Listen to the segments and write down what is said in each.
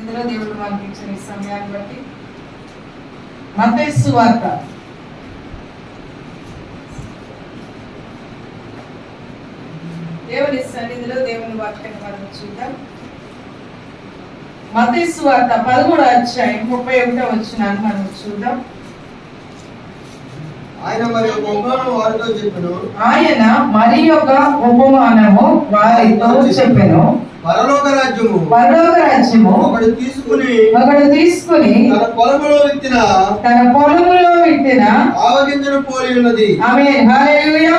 ఇందులో దేవుడు మనకి ఇచ్చిన ఈ సమయాన్ని బట్టి మతేసు వార్త. దేవుని సన్నిధిలో దేవుని వాక్యాన్ని మనం చూద్దాం. మతేసు వార్త పదమూడు అధ్యాయం ముప్పై ఒకటో వచ్చినాన్ని మనం చూద్దాం. ఆయన మరి ఒక ఉపమానం వారితో చెప్పెను ఆయన మరి యొక్క ఉపమానము వారితో చెప్పెను. పరలోక రాజ్యము. పరలోక రాజ్యము. ఒకడు తీసుకుని ఒకడు తీసుకుని తన పొలములో విత్తిన తన పొలములో పెట్టిన ఆవగింజను పోలి ఉన్నది. ఆమె హల్లెలూయా.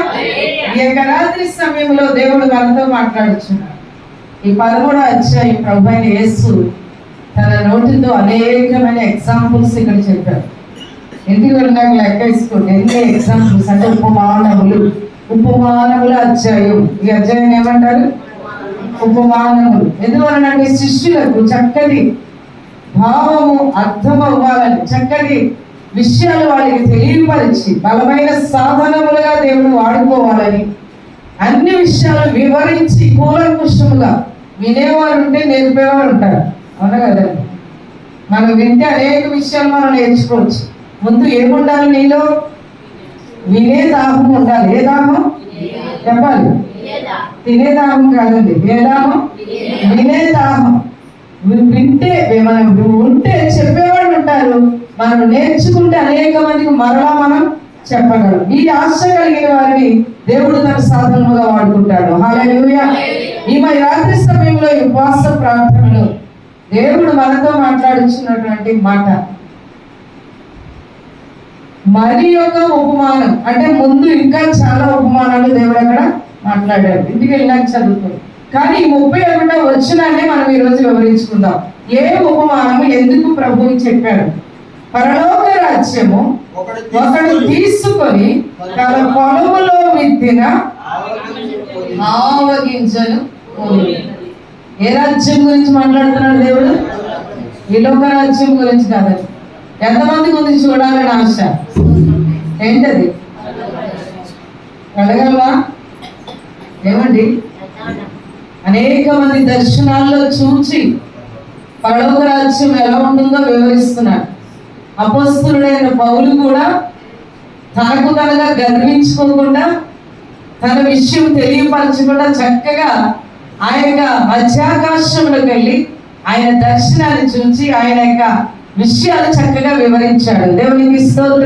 ఈ యొక్క రాత్రి సమయంలో దేవుడు మనతో మాట్లాడుచున్నాడు. ఈ పదమూడో అధ్యాయం ప్రభు అయిన యేసు తన నోటితో అనేకమైన ఎగ్జాంపుల్స్ ఇక్కడ చెప్పారు ఇంటికి వెళ్ళినాక లెక్క వేసుకోండి ఎన్ని ఎగ్జాంపుల్స్ అంటే ఉపమానములు. ఉపమానముల అధ్యాయం. ఈ అధ్యాయం ఏమంటారు? ఉపమానములు ఎందువలనంటే శిష్యులకు చక్కటి భావము అర్థం అవ్వాలని చక్కటి విషయాలు వాళ్ళకి తెలియపరిచి బలమైన సాధనములుగా దేవుడు వాడుకోవాలని అన్ని విషయాలు వివరించి కూలంకుషముగా వినేవారు ఉంటే నేర్పేవారు ఉంటారు అవునా కదండి మనం వింటే అనేక విషయాలు మనం నేర్చుకోవచ్చు. ముందు ఏముండాలి నీలో? వినే దాహం ఉండాలి. ఏ దాహం. చెప్పాలి. తినే దాహం కాదండి. ఏ దాహం వినే దాహం వి- వింటే మనం ఉంటే చెప్పేవాళ్ళు ఉంటారు. మనం నేర్చుకుంటే అనేక మందికి మరలా మనం చెప్పగలం. ఈ ఆశ కలిగిన వారిని దేవుడు తన సాధనముగా వాడుకుంటాడు. ఈ మరి రాత్రి సమయంలో ఈ ఉపవాస ప్రార్థనలో దేవుడు మనతో మాట్లాడుచున్నటువంటి మాట. మరి ఒక ఉపమానం. అంటే ముందు ఇంకా చాలా ఉపమానాలు దేవుడు అక్కడ మాట్లాడాడు ఇంటికి వెళ్ళాక చదువుతాం కానీ ఈ ముప్పై ఒకటో వచ్చినాన్ని మనం ఈరోజు వివరించుకుందాం. ఏ ఉపమానము ఎందుకు ప్రభువు చెప్పాడు? పరలోక రాజ్యము ఒకడు తీసుకుని తన పొలములో ఆవగింజను ఆవగింజను పోలి. ఏ రాజ్యం గురించి మాట్లాడుతున్నాడు దేవుడు? ఈ లోక రాజ్యం గురించి కాదండి ఎంతమంది గురించి చూడాలని ఆశ? ఏంటది? అడగలవా? ఏమండి? అనేక మంది దర్శనాల్లో చూచి పడవ రాజ్యం ఎలా ఉంటుందో వివరిస్తున్నాడు అపస్తుడైన పౌలు కూడా తనకు తనగా గర్వించుకోకుండా తన విషయం తెలియపరచకుండా చక్కగా ఆయన మధ్యాకాశంలోకి వెళ్ళి ఆయన దర్శనాన్ని చూసి ఆయన యొక్క విషయాలు చక్కగా వివరించాడు. దేవునికి స్తోత్రం.